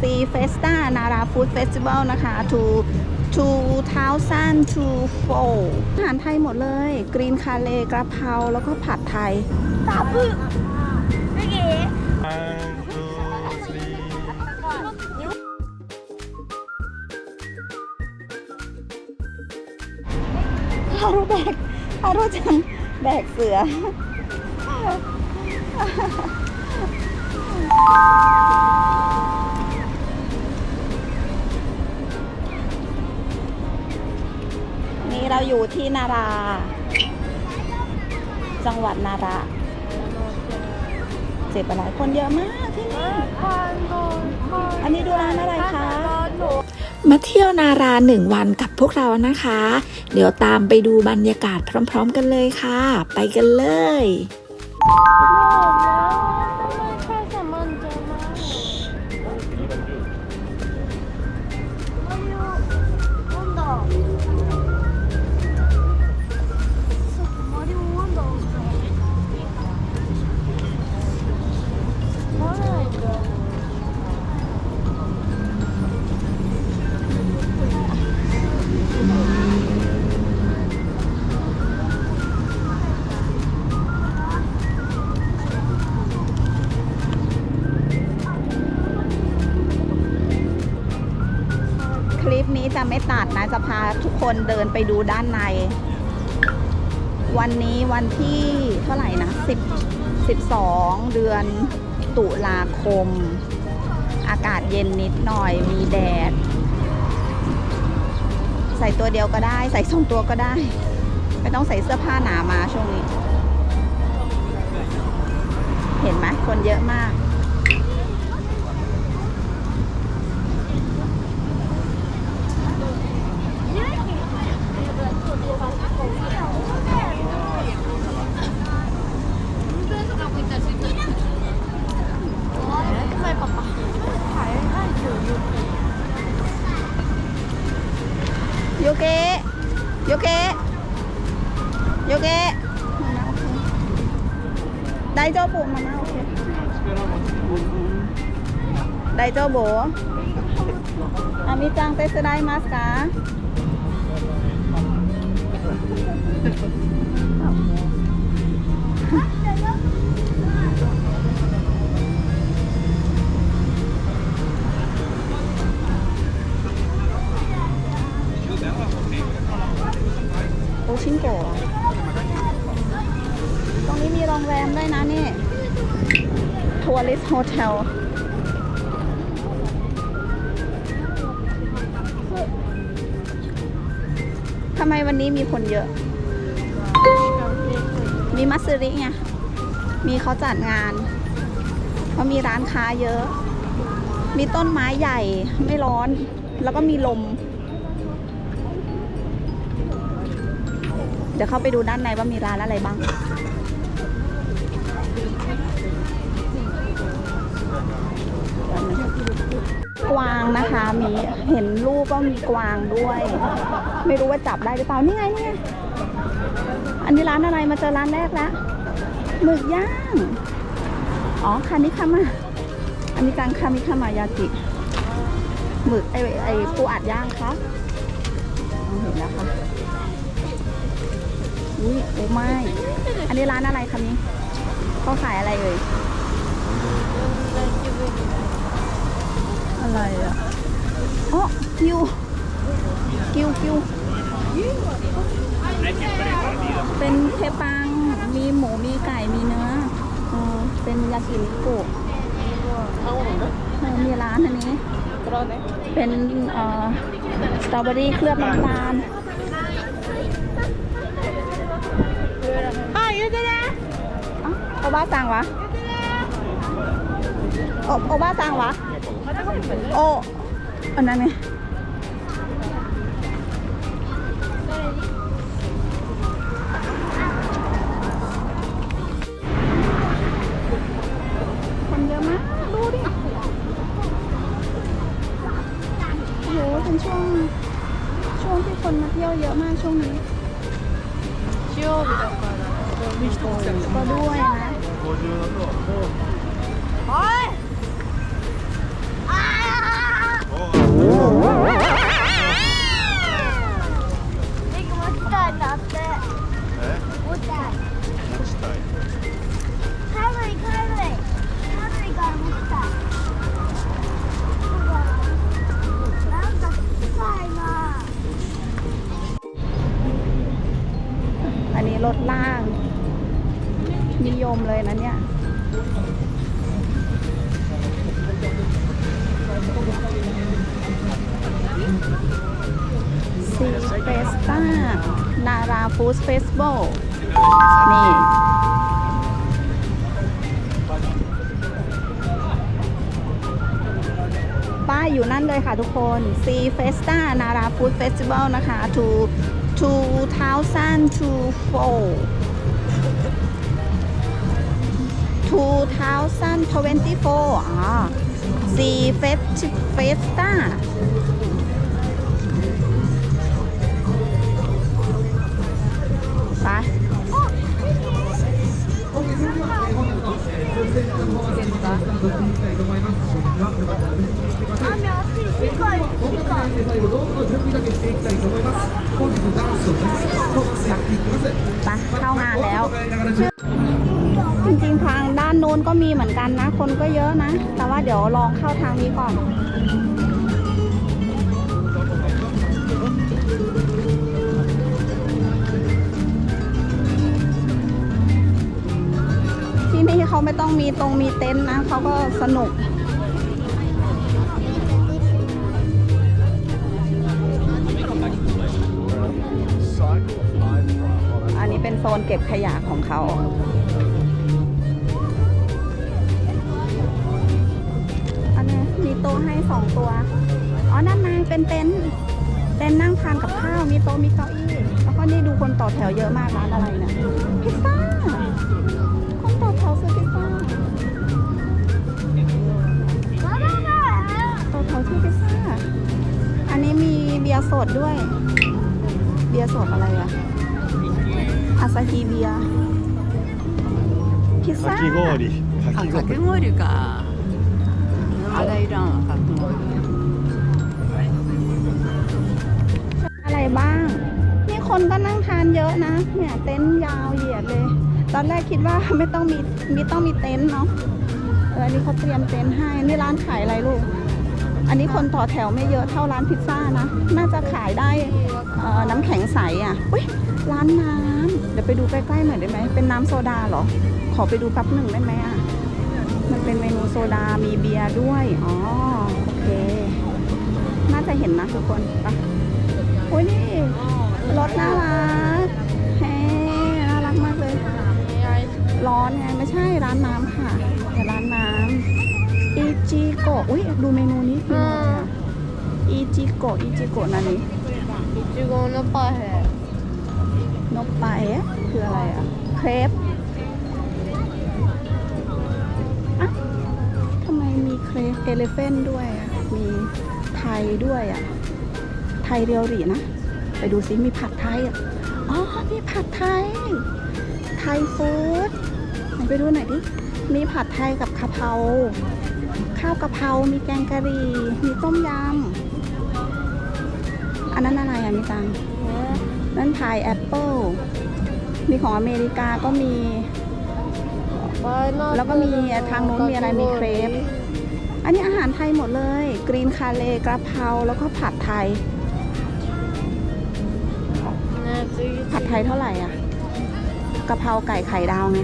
ซีเฟสตานาราฟู้ดเฟสติวัลนะคะ to 2024อาหารไทยหมดเลย กรีนคาเลกระเพราแล้วก็ผัดไทย One, two, three. ฮารุแบกฮารุจังแบกเสือ นี่เราอยู่ที่นารา จังหวัดนาราเจ็บอะไรคนเยอะมากที่นี่อันนี้ดูร้านอะไรคะ มาเที่ยวนาราหนึ่งวันกับพวกเรานะคะ เดี๋ยวตามไปดูบรรยากาศพร้อม ๆ กันเลยค่ะ ไปกันเลย คนเดินไปดูด้านใน วันนี้วันที่เท่าไหร่นะ10 12 เดือนตุลาคม อากาศเย็นนิดหน่อยมีแดด ใส่ตัวเดียวก็ได้ ใส่สองตัวก็ได้ ไม่ต้องใส่เสื้อผ้าหนามาช่วงนี้ เห็นไหมคนเยอะมาก โยเกะโยเกะโยเกะไดโจโบมาม่าโอเคไดโจโบอามิจังเตสได้มาสกา โอชินโกะตรงนี้มีโรงแรมด้วยนะนี่ทัวริสโฮเทลำไมวันนี้มีคนเยอะ มีมัสซิริไง มีเขาจัดงานเพราะมีร้านค้าเยอะ มีต้นไม้ใหญ่ไม่ร้อน แล้วก็มีลม เดี๋ยวเข้าไปดูด้านในว่ามีร้านอะไรบ้าง กวางนะคะมีเห็นรูปว่ามีกวางด้วย ไม่รู้ว่าจับได้หรือเปล่านี่ไงนี่ไงอันนี้ร้านอะไรมาเจอร้านแรกแล้วหมึกย่างอ๋อคานิคามาอันนี้การคานิคามายากิหมึกไอไอปูอัดย่างคะอ๋อเห็นแล้วค่ะอุ้ยโอ้ไม่อันนี้ร้านอะไรคะนี้เขาขายอะไรเอ่ย อะไรอะอ๋อกิวกิวกิวเป็นเคปัง มีหมู มีไก่ มีเนื้อเออเป็นยากินิกุเออมีร้านอันนี้ เป็นเอ่อสตรอเบอรี่เคลือบน้ำตาลอะยูจะได้โอบ้าสั่งวะ โอโอบ้าสั่งวะ โอ้อัน สติวัลนี่ ป้ายอยู่นั่นเลยค่ะทุกคน C Festa Nara Food Festival นะคะ to 2024 2024อ่า C Fest- Festa ไป ไปเข้างานแล้ว จริงๆทางด้านโน้นก็มีเหมือนกันนะ คนก็เยอะนะ แต่ว่าเดี๋ยวลองเข้าทางนี้ก่อน นี่เขาไม่ต้องมีตรงมีเต็นท์นะเขาก็สนุก อันนี้เป็นโซนเก็บขยะของเขาอันนี้มีโต๊ะให้สองตัว อ๋อนั่นไงเป็นเต็นท์เต็นท์นั่งทานกับข้าว มีโต๊ะมีเก้าอี้ แล้วก็นี่ดูคนต่อแถวเยอะมากร้านอะไรเนะพิซซ่า บียร์สดด้วย เบียร์สดอะไรอะอาซาฮีเบียร์พิซซ่า かき氷かあきかき氷氷かまだいらんわかき氷 อะไรบ้าง นี่คนก็นั่งทานเยอะนะ เนี่ยเต็นท์ยาวเหยียดเลย ตอนแรกคิดว่า ไม่ต้องมีมีต้องมีเต็นท์เนาะ เอออันนี้เขาเตรียมเต็นท์ให้ นี่ร้านขายอะไรลูก อันนี้คนต่อแถวไม่เยอะเท่าร้านพิซซ่านะ น่าจะขายได้น้ำแข็งใสอะอุ้ยร้านน้ำเดี๋ยวไปดูใกล้ๆหน่อยได้ไหมเป็นน้ำโซดาเหรอ ขอไปดูแป๊บหนึ่งได้ไหมอะ มันเป็นเมนูโซดามีเบียร์ด้วย อ๋อ โอเค น่าจะเห็นนะทุกคนไปโอ้ยนี่รถน่ารักะอุ้ยดูเมนูนี้คืออะไรอะอีจิโกะอีจิโกะนั่นนี่จิโกะนปลาแหนปลาแหคืออะไรอะเครปอะทำไมมีเครปเอเลเฟนด้วยมีไทยด้วยอะไทยเรียวหรีนะ ไปดูซิมีผัดไทยอะอ๋อมีผัดไทย ไทยฟู้ดไปดูหน่อยดิมีผัดไทยกับกะเพรา ข้าวกะเพรา มีแกงกะหรี่ มีต้มยำ อันนั้นอะไรอะมีตังนั่นพายแอปเปิลมีของอเมริกาก็มี แล้วก็มีทางโน้นมีอะไรมีเครป อันนี้อาหารไทยหมดเลย กรีนคาเลกระเพรา แล้วก็ผัดไทย ผัดไทยเท่าไหร่อะกะเพราไก่ไข่ดาวไง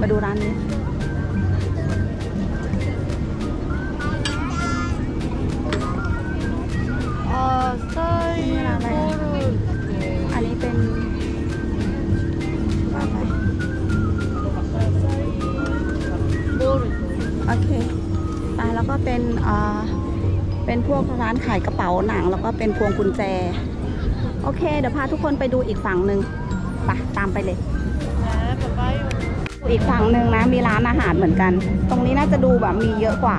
มาดูร้านนี้ อะไร อันนี้เป็นว่าไปโอเคตาแล้วก็เป็นอ่าเป็นพวกร้านขายกระเป๋าหนัง แล้วก็เป็นพวงกุญแจ โอเค เดี๋ยวพาทุกคนไปดูอีกฝั่งหนึ่งปะตามไปเลยอีกฝั่งหนึ่งนะมีร้านอาหารเหมือนกัน ตรงนี้น่าจะดูแบบมีเยอะกว่า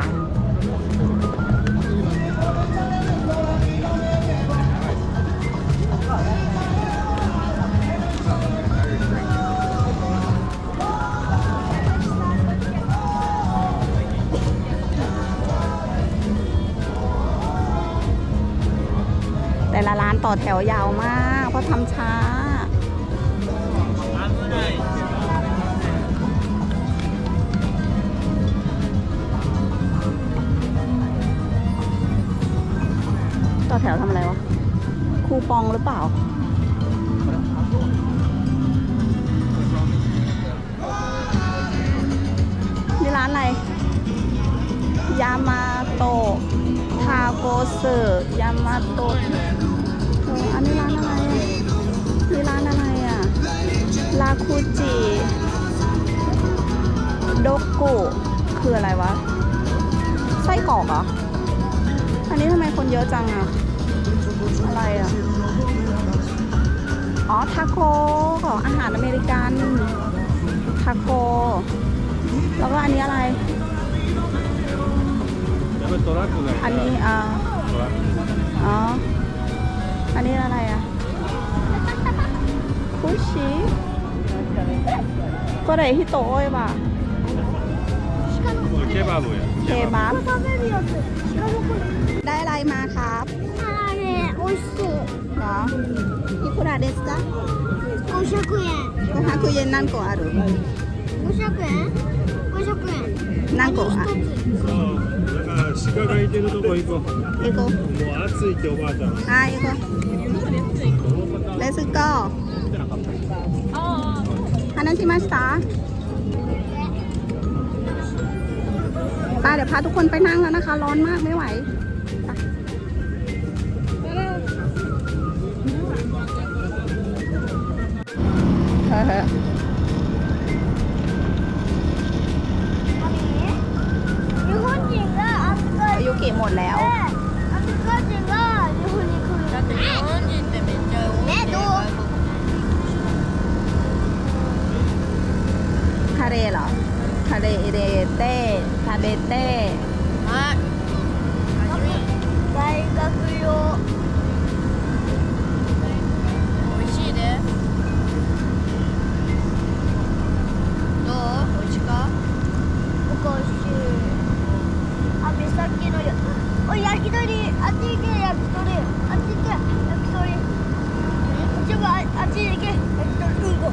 ต่อแถวยาวมาก เพราะทำช้า ต่อแถวทำอะไรวะ คูปองหรือเปล่าอร้านอะไร ยามาโตะทาโกเซยามาโตะ ลาคูจิโดกุคืออะไรวะ ไส้กรอกเหรอ อันนี้ทำไมคนเยอะจังอะอะไรอะอ๋อ ทาโก้อาหารอเมริกัน ทาโก้แล้วก็อันนี้อะไร อันนี้อ่าอ๋อ อันนี้อะไรอะคุชิ ก็ได้ฮิโตะโอ้ยป่ะ これケバブや เคบับได้อะไรมาครับ あらね、美味しそう。 เหรออิคุระเดสจ้ะ 500円。 โอฮาคุเย็นนั่นโกะอารุ 500円 ?500 円。 นั่นโกะอ่ะ そうだから鹿がいてるとこ行こう เอโก もう暑いっておばあちゃん อ่าเอโกเลซึโ กฮานาชิมาสตาป้าเดี๋ยวพาทุกคนไปนั่งแล้วนะคะ ร้อนมากไม่ไหวไปเฮ้ あ、目先のや。おい、焼き鳥。あっち行け、焼き鳥。あっち行け、焼き鳥。ちょっとああっち行け、焼き鳥。うんこ。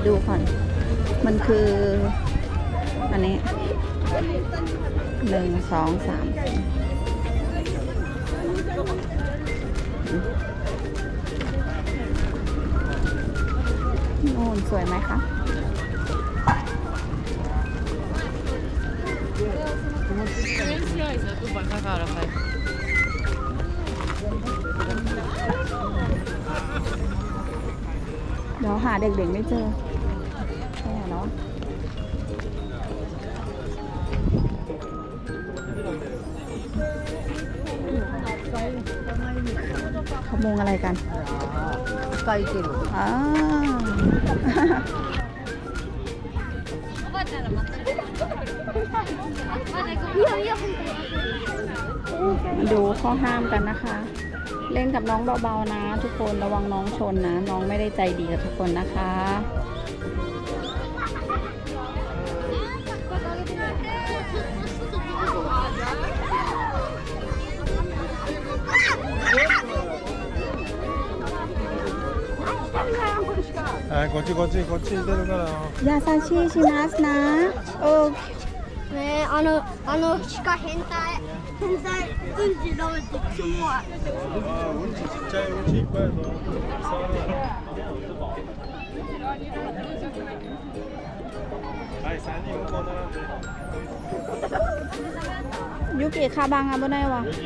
ยวดูก่อน มันคือ อันนี้หนึ่งสองสามโน่นสวยไหมคะ เดี๋ยวหาเด็กๆไม่เจอใช่เนาะขโมงอะไรกันไก่จิ๋วอ่าดูข้อห้ามกันนะคะ เล่นกับน้องเบาๆนะ ทุกคนระวังน้องชนนะ น้องไม่ได้ใจดีกับทุกคนนะคะ はいこっちこっちこっち行ってるから ยาซาชิชิมัสนะ โอเค ねあのあの鹿変態変態うんち食べてキモい。うんちちっちゃいうんちいっぱいぞ。はい三人向こう並んで。ユキカバン危ないわ。なんと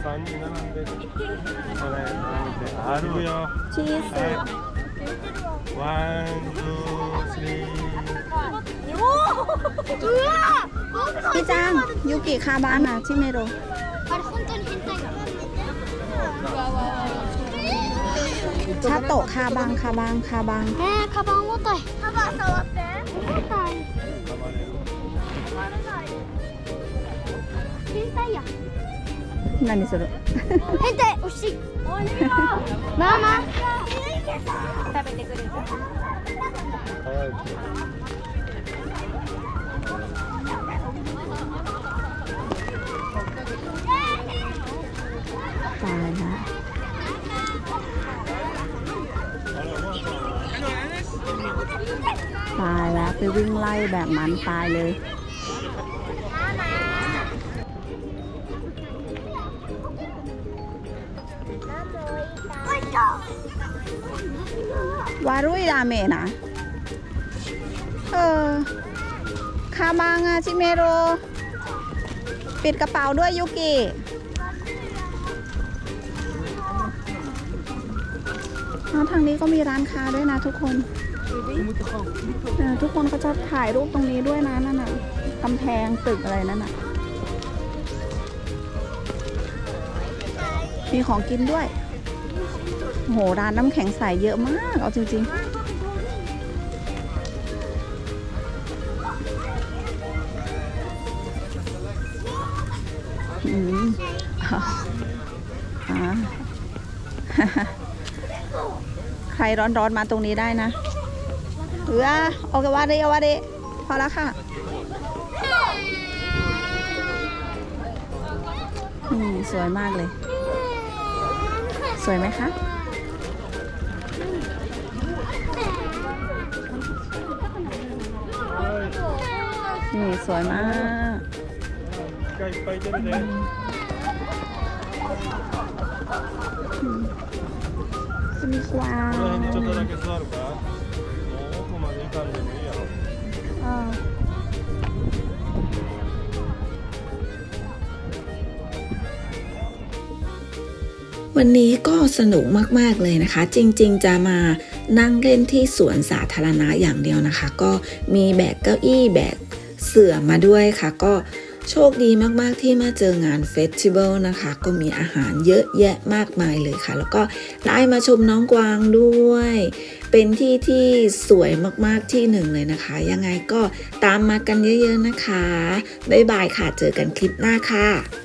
三人並んで。こ。あるよ。チーズ。はい one พี่จางยูกิคาบานะชิเมโร ชาโตะคาบังคาบังคาบังแค่กร 네, 가방못า.가방 사왔 대. 못 해. 빈타 야. นั่นนี่สุด 펜테ย 씨. 마 마. 食べてくれる早い ตายแล้วตายแล้วไปวิ่งไล่แบบนั้นตายเลย วารุยราเมนะเออคาบังอะชิเมโรปิดกระเป๋าด้วยยุกิทางนี้ก็มีร้านค้าด้วยนะทุกคนทุกคนก็จะถ่ายรูปตรงนี้ด้วยนะนั่นน่ะกำแพงตึกอะไรนั่นน่ะมีของกินด้วย โอ้โห ร้านน้ำแข็งใสเยอะมาก เอาจริง ๆ อืมอ่าใครร้อนๆมาตรงนี้ได้นะเออโอเควาเดวาเดพอแล้วค่ะอืมสวยมากเลย สวยไหมคะ นี่สวยมากสวัสดีครัวันนี้ก็สนุกมาก ๆ เลยนะคะ จริง ๆ จะมานั่งเล่นที่สวนสาธารณะอย่างเดียวนะคะ ก็มีแบกเก้าอี้แบก สื่อมาด้วยค่ะ ก็โชคดีมากๆที่มาเจองานเฟสติวัลนะคะ ก็มีอาหารเยอะแยะมากมายเลยค่ะ แล้วก็ได้มาชมน้องกวางด้วย เป็นที่ที่สวยมากๆที่หนึ่งเลยนะคะ ยังไงก็ตามมากันเยอะๆนะคะ บ๊ายบายค่ะ เจอกันคลิปหน้าค่ะ